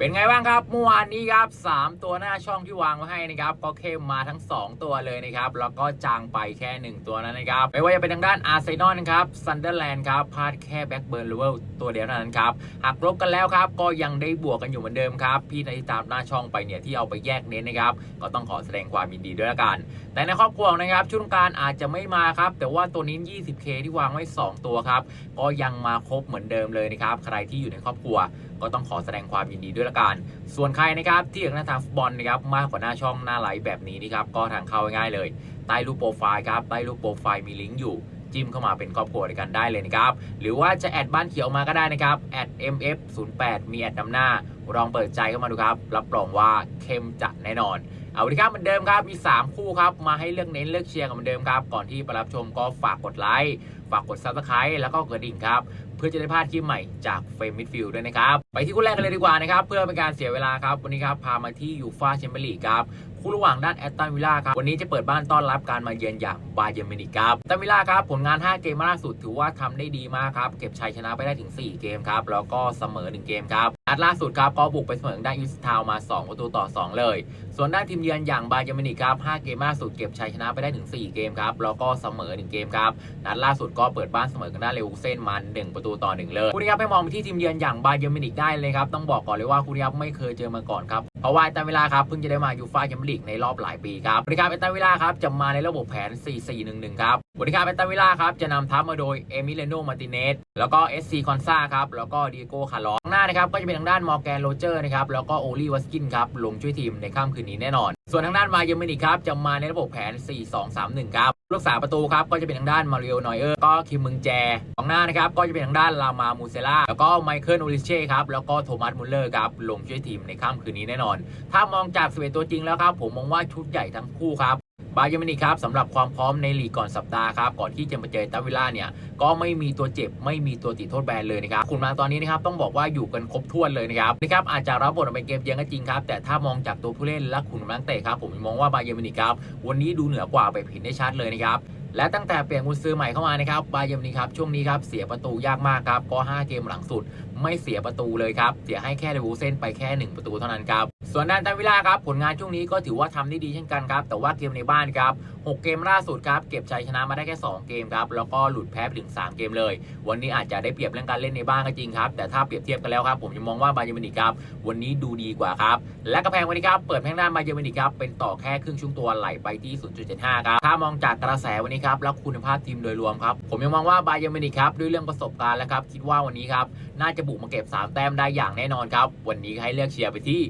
เป็นไงบ้างครับเมื่อวานนี้ครับสามตัวหน้าช่องที่วางไว้ให้นะครับก็เข้มมาทั้ง 2 ตัวเลยนะครับแล้วก็จางไปแค่ 1 ตัวนั้นนะครับไม่ว่าจะเป็นทางด้านอาร์เซนอลนะครับซันเดอร์แลนด์ครับพลาดแค่แบ็กเบิร์นเลเวลตัวเดียวเท่านั้นครับหักลบกันแล้วครับก็ยังได้บวกกันอยู่เหมือนเดิมครับพี่ในที่ตามหน้าช่องไปเนี่ยที่เอาไปแยกเน้นนะครับก็ต้องขอแสดงความยินดีด้วยละกัน แต่ในครอบครัวนะครับชุดการอาจจะไม่มาครับแต่ว่าตัวนี้ 20k ที่วางไว้ 2 ตัวครับก็ยังมาครบเหมือนเดิมเลยนะครับใครที่อยู่ในครอบครัว ก็ต้องขอแสดงความยินดีด้วยละกัน ส่วนใครนะครับที่อยากหน้าทางฟุตบอลนะครับมากกว่าหน้าช่องหน้าไลฟ์แบบนี้นะครับก็ทางเข้าง่ายเลย ใต้รูปโปรไฟล์ครับใต้รูปโปรไฟล์มีลิงก์อยู่จิ้มเข้ามาเป็นครอบครัวด้วยกันได้เลยนะครับ หรือว่าจะแอดบ้านเขียวมาก็ได้นะครับแอด mf08 มีแอดนำหน้า ลองเปิดใจเข้ามาดูครับ รับรองว่าเข้มจัดแน่นอน เอาละครับเหมือนเดิมครับ มี 3 คู่ครับ มาให้เลือกเน้นเลือกเชียร์กันเหมือนเดิมครับ ก่อนที่ไปรับชมก็ฝากกดไลค์ ฝากกดซับสไครต์แล้วก็กระดิ่งครับ พื่อจะได้พลาดคลิปใหม่จากเฟรมมิดฟิลด์ด้วยนะครับ ไปที่คู่แรกกันเลยดีกว่านะครับ เพื่อเป็นการเสียเวลาครับ วันนี้ครับ พามาที่ยูฟาแชมเปี้ยนลีกครับคู่ระหว่างด้านแอตตันวิลล่าครับ วันนี้จะเปิดบ้านต้อนรับการมาเยือนอย่างบาเยร์มินิกครับแอตตันวิลล่าครับ ผลงาน 5 เกมล่าสุดถือว่าทำได้ดีมากครับ เก็บชัยชนะไปได้ถึง 4 เกมครับ แล้วก็เสมอ 1 เกมครับ นัดล่าสุดครับก็บุกไปเสมอด้านยูสทาวมา 2 ประตูต่อ 2 เลย ส่วนด้านทีมเยือนอย่างบาเยอร์มินิกครับ 5 เกมล่าสุดเก็บชัยชนะไปได้ถึง 4 เกมครับ แล้วก็เสมอ 1 เกมครับ นัดล่าสุดก็เปิดบ้านเสมอกันด้านเลวูเซนมัน1ประตูต่อ 1 เลยคู่นี้ครับให้มองไปที่ทีมเยือนอย่างบาเยอร์มินิกได้เลยครับ ต้องบอกก่อนเลยว่าคู่นี้ครับไม่เคยเจอมาก่อนครับ เพราะว่าแอตตันวิล่าครับเพิ่งจะได้มายูฟ่าแชมเปี้ยนลีกในรอบหลายปีครับบริการแอตตันวิล่าครับจะมาในระบบแผน 4-4-1-1 ครับบริการแอตตันวิลล่าครับจะนำทัพมาโดยเอมิเลโนมาติเนสแล้วก็เอสซีคอนซาครับแล้วก็ดีโก้คาร์ลอสข้างหน้านะครับก็จะเป็นางด้านมอร์แกนโรเจอร์นะครับแล้วก็โอลีวัสกินครับลงช่วยทีมในค่ำคืนนี้แน่นอน ส่วนทางด้านมาเยอร์มินิกครับจะมาในระบบแผน 4-2-3-1 ครับรักษาประตูครับก็จะเป็นทางด้านมาริโอนอยเออร์ก็คิมมึงแจของหน้านะครับก็จะเป็นทางด้านลามามูเซล่าแล้วก็ไมเคิลโอลิเช่ครับแล้วก็โทมัสมุลเลอร์ครับลงช่วยทีมในค่ำคืนนี้แน่นอน ถ้ามองจากสเวตตัวจริงแล้วครับผมมองว่าชุดใหญ่ทั้งคู่ครับ บาเยมินิครับสำหรับความพร้อมในลีกก่อนสัปดาห์ครับก่อนที่จะมาเจอตาวิล่าเนี่ยก็ไม่มีตัวเจ็บไม่มีตัวติดโทษแบนเลยนะครับคุณมาตอนนี้นะครับต้องบอกว่าอยู่กันครบถ้วนเลยนะครับนะครับอาจจะรับบทเป็นเกมเยือนก็จริงครับแต่ถ้ามองจากตัวผู้เล่นและคุณนักเตะครับผมมองว่าบาเยมินิครับวันนี้ดูเหนือกว่าไปเห็นได้ชัดเลยนะครับและตั้งแต่เปลี่ยนกุญซื้อใหม่เข้ามานะครับบาเยมินิครับช่วงนี้ครับเสียประตูยากมากครับก็5เกมหลังสุด ไม่เสียประตูเลยครับเสียให้แค่เลวูเซนไปแค่ 1 ประตูเท่านั้นครับ ส่วนด้านตันวิลาครับผลงานช่วงนี้ก็ถือว่าทำได้ดีเช่นกันครับแต่ว่าเกมในบ้านครับ 6 เกมล่าสุดครับเก็บชัยชนะมาได้แค่ 2 เกมครับแล้วก็หลุดแพ้ไปถึง 3 เกมเลย วันนี้อาจจะได้เปรียบเรื่องการเล่นในบ้านก็จริงครับแต่ถ้าเปรียบเทียบกันแล้วครับผมจะมองว่าบาเยอร์มินิกครับวันนี้ดูดีกว่าครับและกระแพงวันนี้ครับเปิดแพงด้านบาเยอร์มินิกครับเป็นต่อแค่ครึ่งช่วงตัวไหลไปที่ 0.75 ครับถ้ามองจากกระแสวันนี้ครับแล้วคุณภาพทีมโดยรวมครับผมยังมองว่าบาเยอร์มินิกครับด้วยเรื่องประสบการณ์แล้วครับคิดว่าวันนี้ครับน่าจะบุกมาเก็บ 3 แต้มได้อย่างแน่นอนครับวันนี้ให้เลือกเชียร์ไปที่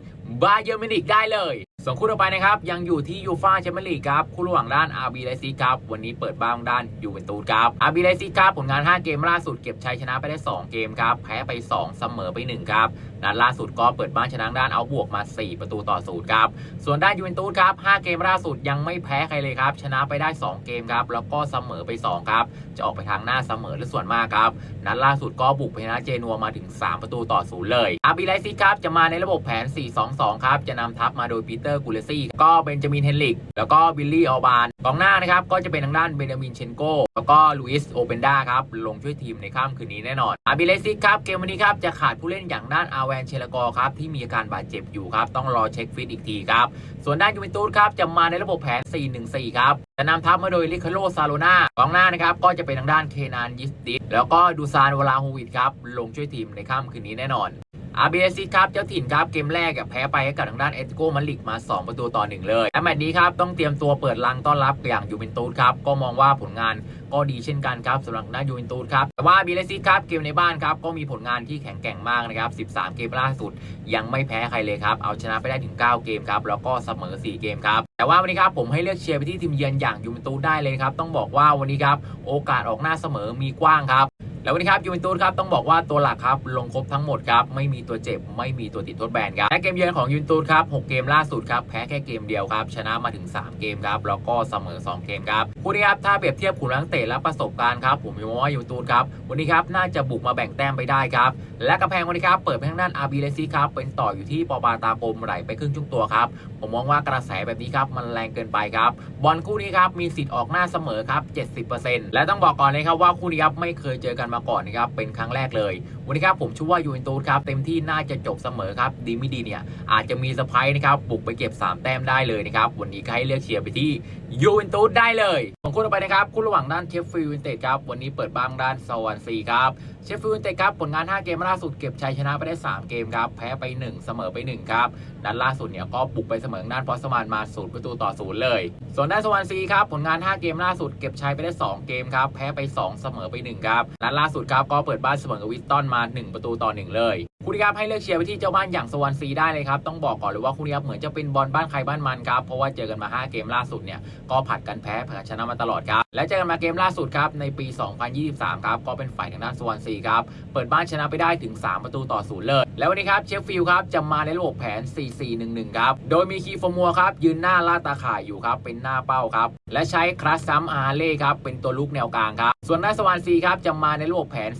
บาเยอร์มินิกได้เลย ส่วนคู่ต่อไปนะครับ ยังอยู่ที่ยูฟาแชมเปี้ยนลีกครับ คู่ระหว่างด้านอาร์บีไลซีครับ วันนี้เปิดบ้านด้านยูเวนตูสครับอาร์บีไลซีครับ ผลงาน 5 เกมล่าสุดเก็บชัยชนะไปได้ 2 เกมครับ แพ้ไป 2 เสมอไป 1 ครับนัดล่าสุดก็เปิดบ้านชนะด้านเอาบวกมา 4 ประตูต่อศูนย์ครับ ส่วนด้านยูเวนตุสครับ 5 เกมล่าสุดยังไม่แพ้ใครเลยครับ ชนะไปได้ 2 เกมครับ แล้วก็เสมอไป 2 ครับ จะออกไปทางหน้าเสมอหรือส่วนมากครับนัดล่าสุดก็บุกไปชนะเจนัวมาถึง 3 ประตูต่อศูนย์เลยอาร์บีไลซีครับจะมาในระบบแผน 4-2-2 ครับจะนำทัพมาโดยปีเตอร์กูเลซี่ก็เบนจามินเฮนลิก แล้วก็บิลลี่ออบานกองหน้านะครับ ก็จะเป็นทางด้านเบนจามินเชนโกแล้วก็ลุยส์โอเปนดาครับ ลงช่วยทีมในค่ำคืนนี้แน่นอนอาร์บีไลซีครับ เกมวันนี้ครับ จะขาดผู้เล่นอย่างด้านอาแวนเชลกอครับ ที่มีอาการบาดเจ็บอยู่ครับ ต้องรอเช็คฟิตอีกทีครับ ส่วนด้านยูเวนตุสครับ จะมาในระบบแผน 4-1-4 ครับจะนำทัพมาโดยลิคาโลซาโลนากองหน้านะครับ ก็จะเป็นทางด้านเคนานยิสติสแล้วก็ดูซานวลาโฮวิดครับ ลงช่วยทีมในค่ำคืนนี้แน่นอน RBC ครับเจ้าถิ่นครับเกมแรกอะแพ้ไปให้กับทางด้านเอติโกมาลิกมา 2 ประตูต่อ 1 เลยและแมตช์นี้ครับต้องเตรียมตัวเปิดลังต้อนรับอย่างยูเวนตุสครับก็มองว่าผลงานก็ดีเช่นกันครับสำหรับด้านยูเวนตุสครับแต่ว่า RBC ครับเกมในบ้านครับก็มีผลงานที่แข็งแกร่งมากนะครับ 13 เกมล่าสุด ยังไม่แพ้ใครเลยครับเอาชนะไปได้ถึง 9 เกมครับแล้วก็เสมอ 4 เกมครับแต่ว่าวันนี้ครับผมให้เลือกเชียร์ไปที่ทีมเยือนอย่างยูเวนตุสได้เลยครับต้องบอกว่าวันนี้ครับโอกาสออกหน้าเสมอมีกว้างครับ แล้ววันนี้ครับยูเวนตุสครับต้องบอกว่าตัวหลักครับลงครบทั้งหมดครับไม่มีตัวเจ็บไม่มีตัวติดทษแบนครับและเกมเยือนของยูเวนตุสครับ6เกมล่าสุดครับแพ้แค่เกมเดียวครับชนะมาถึง 3 เกมครับแล้วก็เสมอ 2 เกมครับคู่นี้ครับถ้าเปรียบเทียบขุนนักเตะและประสบการณ์ครับผมมองว่ายูเวนตุสครับวันนี้ครับน่าจะบุกมาแบ่งแต้มไปได้ครับและกระแพงวันนี้ครับเปิดไปทางด้านอาร์บีเลซีครับเป็นต่ออยู่ที่ปอปาตากลมไหลไปครึ่งช่งตัวครับผมมองว่ากระแสแบบนี้ครับมันแรงเกินไปครับบอลคู่นี้ครับมีสิทธิ์ออกหน้าเสมอครับ70%และต้องบอกก่อนเลยครับว่าคู่นี้ครับไม่เคยเจอกันมาก่อนนะครับเป็นครั้งแรกเลยวันนี้ครับผมชื่อว่ายูเวนตูสครับเต็มที่น่าจะจบเสมอครับดีไม่ดีเนี่ยอาจจะมีเซอร์ไพรส์นะครับบุกไปเก็บ 3 แต้มได้เลยนะครับวันนี้ก็ให้เลือกเชียร์ไปที่ยูเวนตูสได้เลยของคู่ต่อไปนะครับคู่ระหว่างด้านเชฟฟิลด์ยูไนเต็ดครับวันนี้เปิดบ้างด้านสวรรค์ซีครับเชฟฟิลด์ยูไนเต็ดครับผลงาน 5 เกมล่าสุดเก็บชัยชนะไปได้ 3 เกมครับแพ้ไป 1 เสมอไป1ครับนัดล่าสุดเนี่ยก็บุกไปเสมอด้านพอสมานมาศูนย์ประตูต่อศูนย์เลย ส่วนด้านสวรรค์ซีครับผลงาน 5 เกมล่าสุดเก็บชัยไปได้ 2 เกมครับแพ้ไป 2 เสมอไป1ครับนัดล่าสุดครับก็เปิดบ้านเสมอกับวิสตันมา 1 ประตูต่อ 1 เลย คู่นี้ครับให้เลือกเชียร์ไปที่เจ้าบ้านอย่างสวรรค์ซีได้เลยครับต้องบอกก่อนเลยว่าคู่นี้ครับเหมือนจะเป็นบอลบ้านใครบ้านมันครับเพราะว่าเจอกันมา 5 เกมล่าสุดเนี่ยก็ผัดกันแพ้ผัดกันชนะมาตลอดครับและเจอกันมาเกมล่าสุดครับในปี 2023 ครับก็เป็นฝ่ายทางด้านสวรรค์ซีครับเปิดบ้านชนะไปได้ถึง 3 ประตูต่อศูนย์เลย แล้ววันนี้ครับเชฟฟิลด์ครับจะมาในระบบแผน 4-4-1-1 ครับโดยมีคีฟอร์มัวครับยืนหน้าลาตาข่ายอยู่ครับเป็นหน้าเป้าครับและใช้ครัสซัมอาร์เล่ครับเป็นตัวลุกแนวกลางครับส่วนหน้าสวรรค์ซีครับจะมาในระบบแผน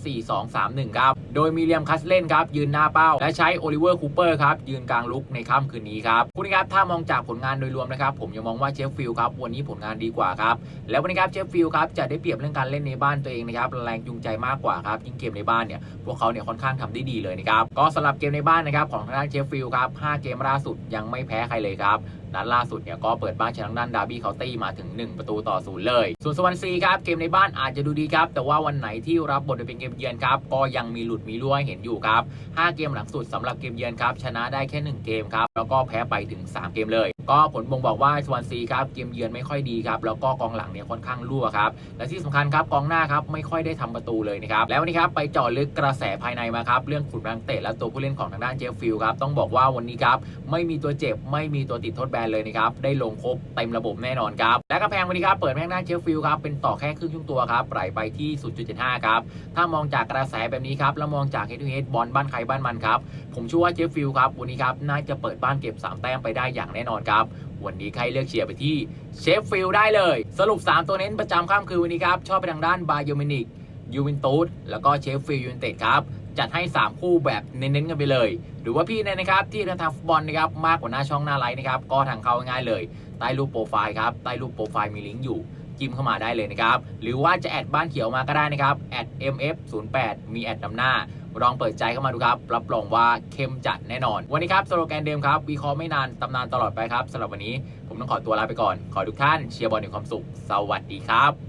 4-2-3-1 ครับโดยมีเลียมคัสเล่นครับยืนหน้าเป้า และใช้โอลิเวอร์คูเปอร์ครับยืนกลางลุกในค่ำคืนนี้ครับคุณครับถ้ามองจากผลงานโดยรวมนะครับผมยังมองว่าเชฟฟิลด์ครับวันนี้ผลงานดีกว่าครับแล้ววันนี้ครับเชฟฟิลด์ครับจะได้เปรียบเรื่องการเล่นในบ้านตัวเองนะครับแรงจูงใจมากกว่าครับยิ่งเกมในบ้านเนี่ยพวกเขาเนี่ยค่อนข้างทำได้ดีเลยนะครับก็สำหรับเกมในบ้านนะครับของทางด้านเชฟฟิลด์ครับ5เกมล่าสุดยังไม่แพ้ใครเลยครับ นัดล่าสุดเนี่ยก็เปิดบ้านชนะทางด้านดาร์บี้เคาน์ตี้มาถึง 1 ประตูต่อศูนย์เลย ส่วนสวรรค์ซีครับเกมในบ้านอาจจะดูดีครับ แต่ว่าวันไหนที่รับบทเป็นเกมเยือนครับก็ยังมีหลุดมีรั่วให้เห็นอยู่ครับ5เกมหลังสุดสำหรับเกมเยือนครับชนะได้แค่ 1 เกมครับแล้วก็แพ้ไปถึง 3 เกมเลยก็ผลบ่งบอกว่าสวรรค์ซีครับเกมเยือนไม่ค่อยดีครับแล้วก็กองหลังเนี่ยค่อนข้างรั่วครับและที่สำคัญครับกองหน้าครับไม่ค่อยได้ทำประตูเลยนะครับแล้วนนี้ครับไปเจาะลึกกระแสภายในมาครับเรื่องขุนรังเตะและตัวผู้เล่นของทางด้านเจฟฟิลด์ครับต้องบอกว่าวันนี้ครับไม่มีตัวเจ็บไม่มีตัวติดโทษแบนเลยนะครับได้ลงครบเต็มระบบแน่นอนครับและกระแพงวันนี้ครับเปิดแม่งด้านเจฟฟิลด์ครับเป็นต่อแค่ครึ่งชั่วตัวครับไหลไปที่ 0.75 ครับถ้ามองจากกระแสแบบนี้ครับแล้วมองจากเฮดทูเฮดบอลบ้านใครบ้านมันครับผมเชื่อว่าเจฟฟิลครับวันนี้ครับน่าจะเปิดบ้านเก็บ3แต้มไปได้อย่างแน่นอนครับวันนี้ใครเลือกเชียร์ไปที่เชฟฟิลด์ได้เลย สรุป 3 ตัวเน้นประจำค่ำคืนวันนี้ครับ ชอบไปทางด้านบา y ย r มินิกยูเวนตุสแล้วก็เชฟฟิลด์ยูเวนเต็ดครับ จัดให้ 3 คู่แบบเน้นๆกันไปเลย หรือว่าพี่เนี่ยนะครับ ที่เดินทางฟุตบอลนะครับมากกว่าหน้าช่องหน้าไลน์นะครับก็ทางเข้าง่ายเลย ใต้รูปโปรไฟล์ครับใต้รูปโปรไฟล์มีลิงก์อยู่จิ้มเข้ามาได้เลยนะครับ หรือว่าจะแอดบ้านเขียวมาก็ได้นะครับ แอด mf08 มีแอดนำหน้า ลองเปิดใจเข้ามาดูครับ รับรองว่าเข้มจัดแน่นอน วันนี้ครับสโลแกนเดิมครับ วิเคราะห์ไม่นานตำนานตลอดไปครับสำหรับวันนี้ ผมต้องขอตัวลาไปก่อน ขอทุกท่านเชียร์บอลในความสุข สวัสดีครับ